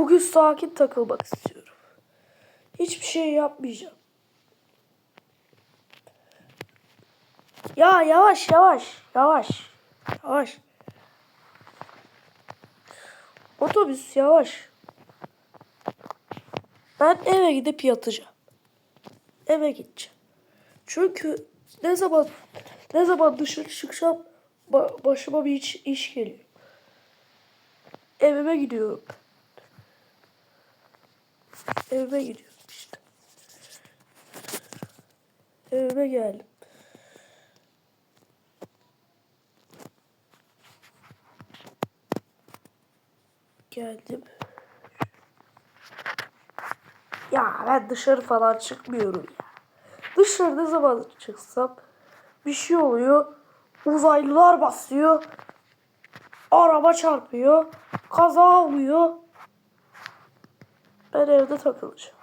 Bugün sakin takılmak istiyorum. Hiçbir şey yapmayacağım. Ya yavaş yavaş yavaş yavaş. Otobüs yavaş. Ben eve gidip yatacağım. Eve gideceğim. Çünkü ne zaman ne zaman dışarı çıksam ba- başıma bir iş, iş geliyor. Evime gidiyorum. Evime gidiyorum işte. Evime geldim. Geldim. Ya ben dışarı falan çıkmıyorum ya. Dışarı ne zaman çıksam bir şey oluyor. Uzaylılar basıyor. Araba çarpıyor. Kaza oluyor. Ben evde takılacağım.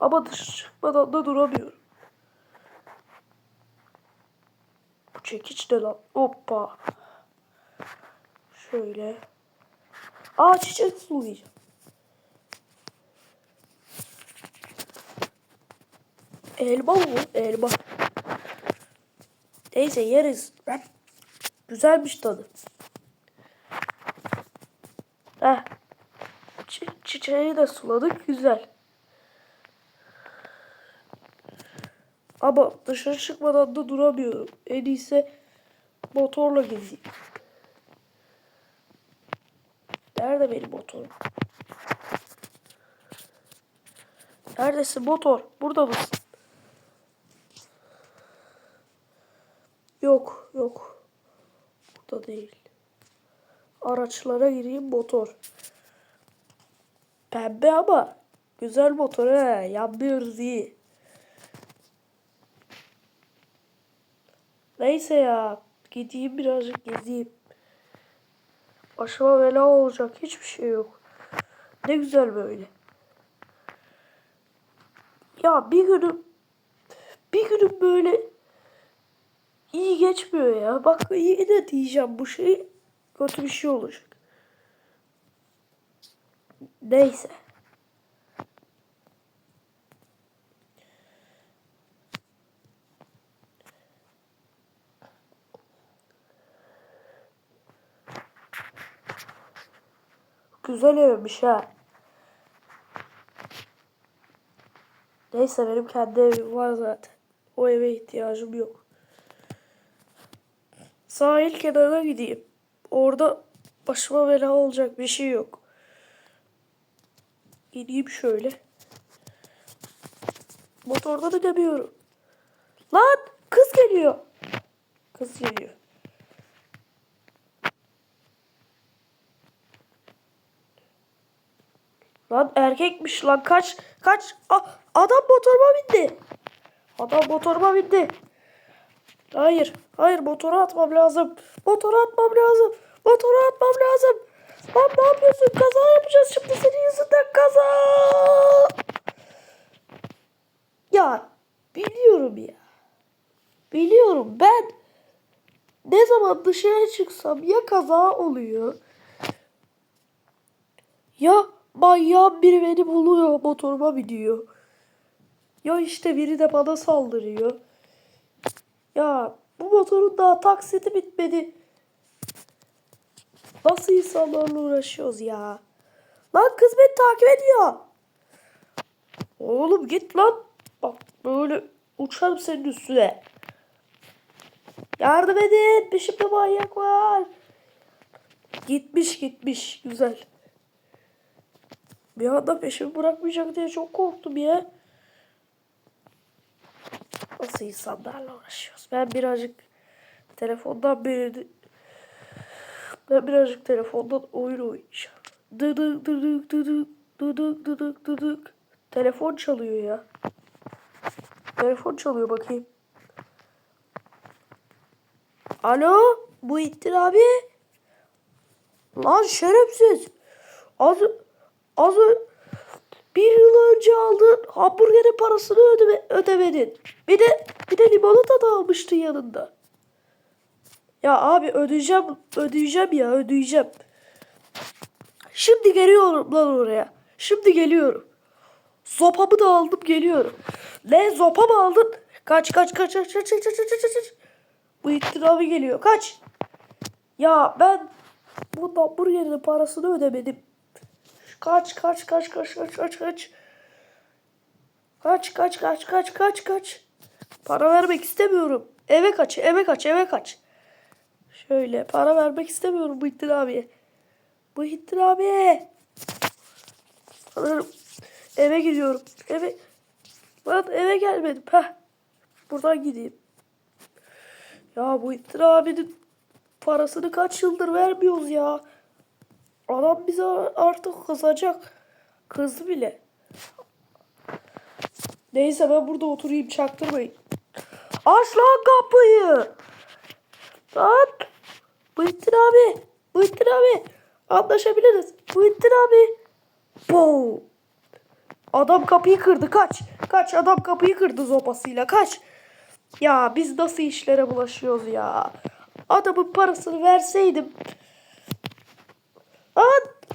Ama dışarı çıkmadan da duramıyorum. Bu çekiç de lan. Hoppa. Şöyle. Aa çiçek sulayacağım. Elma mı? Elma. Neyse yeriz. Güzelmiş tadı. Heh. Çi- çiçeği de suladık. Güzel. Ama dışarı çıkmadan da duramıyorum. En iyisi motorla gezeyim. Nerede benim motorum? Neredesin motor? Burada mısın? Yok, yok. Burada değil. Araçlara gireyim motor. Pembe ama güzel motor he. Yanmıyoruz iyi. Neyse ya. Gideyim birazcık gezeyim. Başıma bela olacak. Hiçbir şey yok. Ne güzel böyle. Ya bir günüm bir günüm böyle iyi geçmiyor ya. Bak iyi de diyeceğim bu şey kötü bir şey olacak. Neyse. Güzel evmiş ha. Neyse benim kendi evim var zaten. O eve ihtiyacım yok. Sahil kenarına gideyim. Orada başıma bela olacak bir şey yok. Gideyim şöyle. Motorda binemiyorum. Lan kız geliyor. Kız geliyor. Lan erkekmiş lan kaç kaç A- adam motoruma bindi. Adam motoruma bindi. Hayır hayır motora atmam lazım. Motora atmam lazım. Motora atmam lazım. Lan ne yapıyorsun kaza yapacağız şimdi senin yüzünden kaza. Ya biliyorum ya. Biliyorum ben ne zaman dışarı çıksam ya kaza oluyor ya manyağın biri beni buluyor motoruma biniyor. Ya işte biri de bana saldırıyor. Ya bu motorun daha taksiti bitmedi. Nasıl insanlarla uğraşıyoruz ya? Lan kız beni takip ediyor. Oğlum git lan. Bak böyle uçarım senin üstüne. Yardım edin. Peşimde manyak var. Gitmiş gitmiş. Güzel. Bir anda peşimi bırakmayacak diye çok korktum ya. Nasıl insanlarla uğraşıyoruz? Ben birazcık telefondan beri ben birazcık telefondan oyun oynayacağım. Dıdık dıdık dıdık dıdık dıdık dıdık. Telefon çalıyor ya. Telefon çalıyor bakayım. Alo, Muhittin abi. Lan şerefsiz. Az az bir yıl önce aldığın hamburgerin parasını ödeme, ödemedin. Bir de bir de limonata da almıştın yanında. Ya abi ödeyeceğim, ödeyeceğim ya ödeyeceğim. Şimdi geliyorum lan oraya. Şimdi geliyorum. Zopamı da aldım geliyorum. Ne zopa mı aldın? Kaç kaç kaç kaç kaç kaç kaç kaç kaç. Bu ittirabı geliyor. Kaç. Ya ben bu hamburgerin parasını ödemedim. Kaç kaç kaç kaç kaç kaç kaç. Kaç kaç kaç kaç kaç kaç. Para vermek istemiyorum. Eve kaç eve kaç eve kaç. Şöyle para vermek istemiyorum bu Hittin abiye. Bu Hittin abiye. Sanırım eve gidiyorum. Eve. Ben eve gelmedim. Heh. Buradan gideyim. Ya bu Hittin abinin parasını kaç yıldır vermiyoruz ya. Adam bize artık kızacak. Kızdı bile. Neyse ben burada oturayım çaktırmayın. Aç lan kapıyı. Lan. Muhittin abi. Muhittin abi. Anlaşabiliriz. Muhittin abi. Boom. Adam kapıyı kırdı kaç. Kaç adam kapıyı kırdı zopasıyla kaç. Ya biz nasıl işlere bulaşıyoruz ya. Adamın parasını verseydim. Lan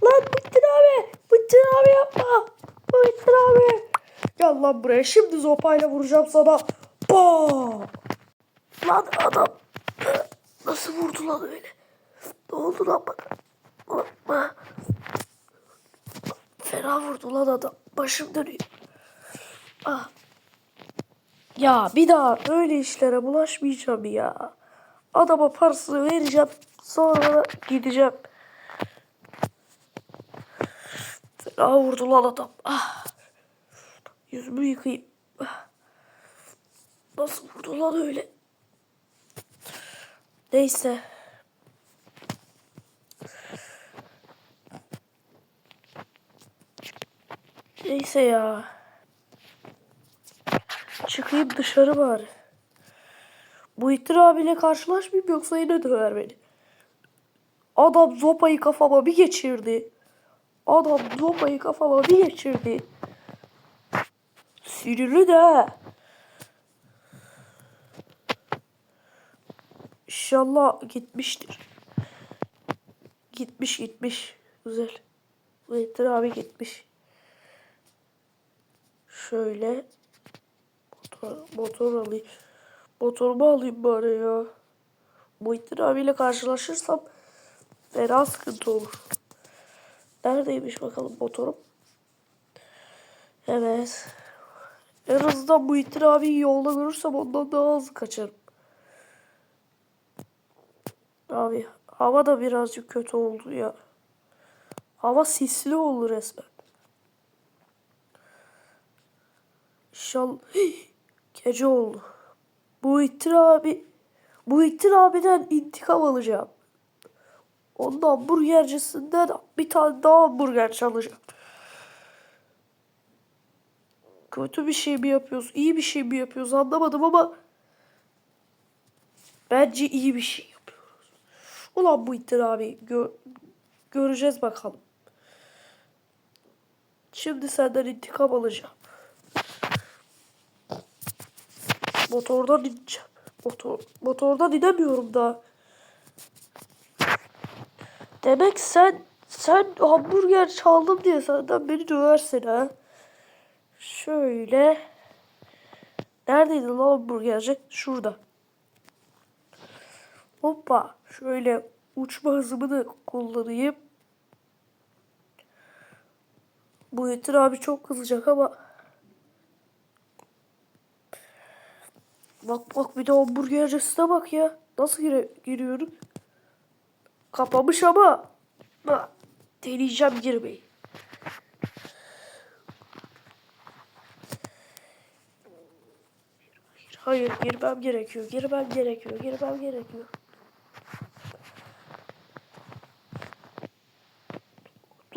lan Muhittin abi. Muhittin abi yapma. Muhittin abi. Gel lan buraya şimdi zopayla vuracağım sana. Bam. Lan adam. Nasıl vurdu lan öyle? Ne oldu lan bana? Fena vurdu lan adam. Başım dönüyor. Ah. Ya bir daha öyle işlere bulaşmayacağım ya. Adama parasını vereceğim. Sonra gideceğim. Fena vurdu lan adam. Ah. Yüzümü yıkayayım. Ah. Nasıl vurdu lan öyle? Neyse. Neyse ya. Çıkayım dışarı bari. Bu İttir abiyle karşılaşmayayım yoksa yine döver beni. Adam zopayı kafama bir geçirdi. Adam zopayı kafama bir geçirdi. Sinirli de. İnşallah gitmiştir. Gitmiş gitmiş. Güzel. Zeytin abi gitmiş. Şöyle. Motor, motor alayım. Motorumu alayım bari ya. Muhittin abiyle karşılaşırsam fena sıkıntı olur. Neredeymiş bakalım motorum. Evet. En azından Muhittin abiyi yolda görürsem ondan daha hızlı kaçarım. Abi hava da birazcık kötü oldu ya. Hava sisli oldu resmen. İnşallah gece oldu. Bu İttir abi bu İttir abiden intikam alacağım. Ondan burgercisinden bir tane daha hamburger çalacağım. Kötü bir şey mi yapıyoruz, iyi bir şey mi yapıyoruz anlamadım ama bence iyi bir şey. Ulan bu İttir abi gö göreceğiz bakalım. Şimdi senden intikam alacağım. Motordan ineceğim. Motor, motordan inemiyorum daha. Demek sen sen hamburger çaldım diye senden beni döversin ha. Şöyle. Neredeydi lan hamburgerci? Şurada. Hoppa. Şöyle uçma hızımı da kullanayım. Bu Yetir abi çok kızacak ama. Bak bak bir de hamburgercisine bak ya. Nasıl gire giriyorum? Kapamış ama. Ha, deneyeceğim girmeyi. Hayır girmem gerekiyor. Girmem gerekiyor. Girmem gerekiyor.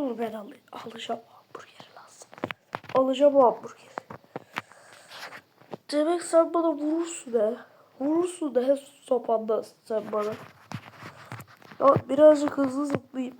Dur ben al alacağım hamburgeri lazım. Alacağım o hamburgeri. Demek sen bana vurursun he. Vurursun he sopanda sen bana. Ya birazcık hızlı zıplayayım.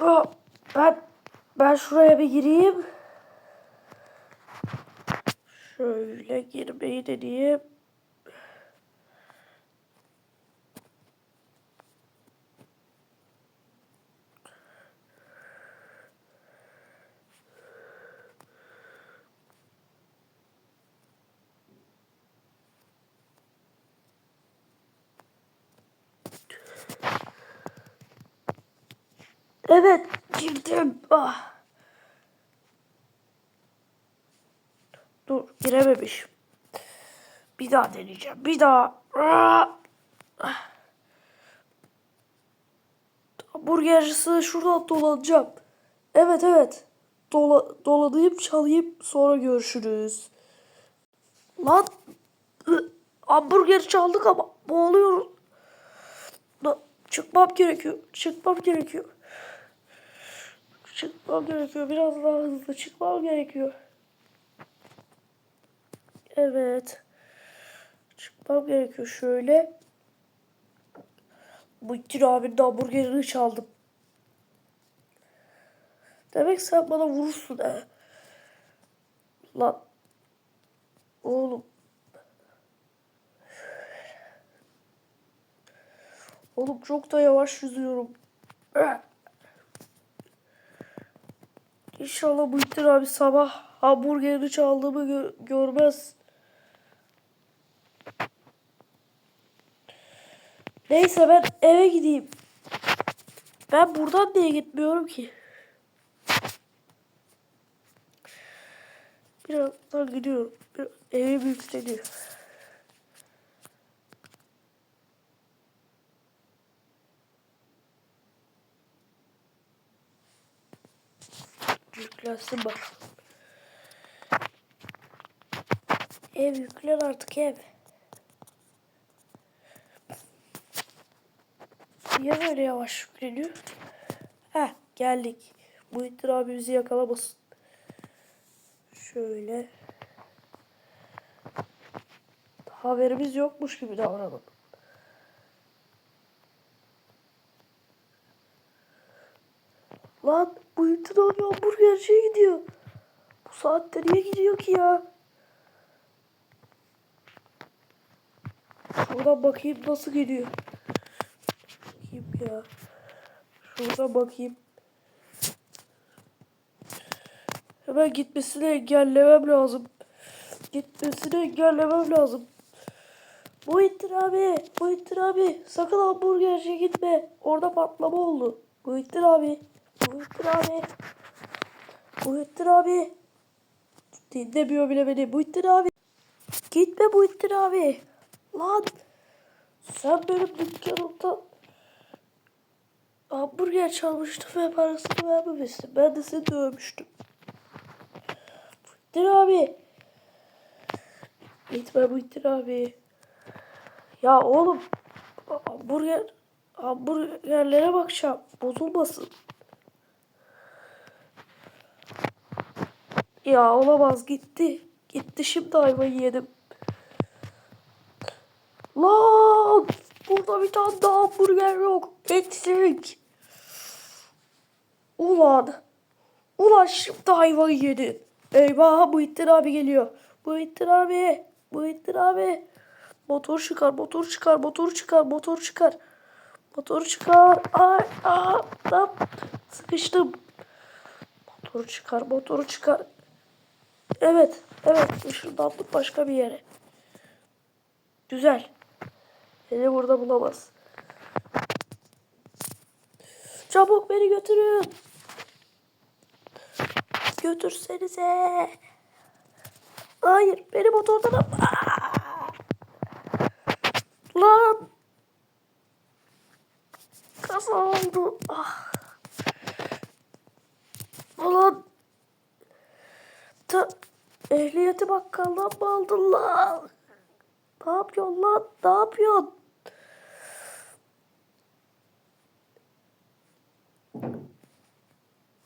Ben ben şuraya bir gireyim. Şöyle girmeyi deneyeyim. Evet, girdim. Ah. Dur, girememişim. Bir daha deneyeceğim. Bir daha. Ah. Hamburgercisi şuradan dolanacağım. Evet evet. Dola, dolanayım çalayım sonra görüşürüz. Lan hamburger çaldık ama boğuluyoruz. Lan, çıkmam gerekiyor. Çıkmam gerekiyor. Çıkmam gerekiyor. Biraz daha hızlı çıkmam gerekiyor. Evet. Çıkmam gerekiyor şöyle. Muhittin abinin hamburgerini çaldım. Demek sen bana vurursun he. Lan. Oğlum. Oğlum çok da yavaş yüzüyorum. İnşallah Muhittin abi sabah hamburgerini çaldığımı gö- görmez. Neyse ben eve gideyim. Ben buradan niye gitmiyorum ki? Birazdan gidiyorum. Bir, evim yükleniyor. Yüklensin bakalım. Ev yüklen artık ev. Niye böyle yavaş yükleniyor? Heh geldik. Muhittin abi bizi yakalamasın. Şöyle. Haberimiz yokmuş gibi davranalım. Lan Muhittin abi hamburgerciye gidiyor. Bu saatte niye gidiyor ki ya? Şuradan bakayım nasıl gidiyor. Bakayım ya. Şuradan bakayım. Hemen gitmesini engellemem lazım. Gitmesini engellemem lazım. Muhittin abi, Muhittin abi sakın hamburgerciye gitme. Orada patlama oldu. Muhittin abi, Muhittin abi. Muhittin abi. Dinlemiyor bile beni. Muhittin abi. Gitme Muhittin abi. Lan. Sen benim dükkanımdan hamburger çalmıştın ve parasını vermemiştin. Ben de seni dövmüştüm. Muhittin abi. Gitme Muhittin abi. Ya oğlum hamburger hamburgerlere bakacağım. Bozulmasın. Ya olamaz gitti. Gitti şimdi ayvayı yedim. Lan burada bir tane daha hamburger yok. Eksik. Ulan. Ulan şimdi ayvayı yedin. Eyvah Muhittin abi geliyor. Muhittin abi. Muhittin abi. Motor çıkar, motor çıkar, motor çıkar, motor çıkar. Motor çıkar. Ay, aa, lan. Sıkıştım. Motoru çıkar, motoru çıkar. Evet, evet. Işınlandım başka bir yere. Güzel. Beni burada bulamaz. Çabuk beni götürün. Götürsenize. Hayır, beni motordan! Lan. Kaza oldu. Ah. Ulan. Ta ehliyeti bakkaldan mı aldın lan? Ne yapıyorsun lan? Ne yapıyorsun?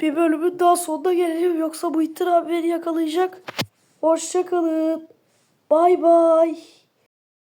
Bir bölümün daha sonuna gelelim yoksa bu abi beni yakalayacak. Hoşçakalın. Bay bay.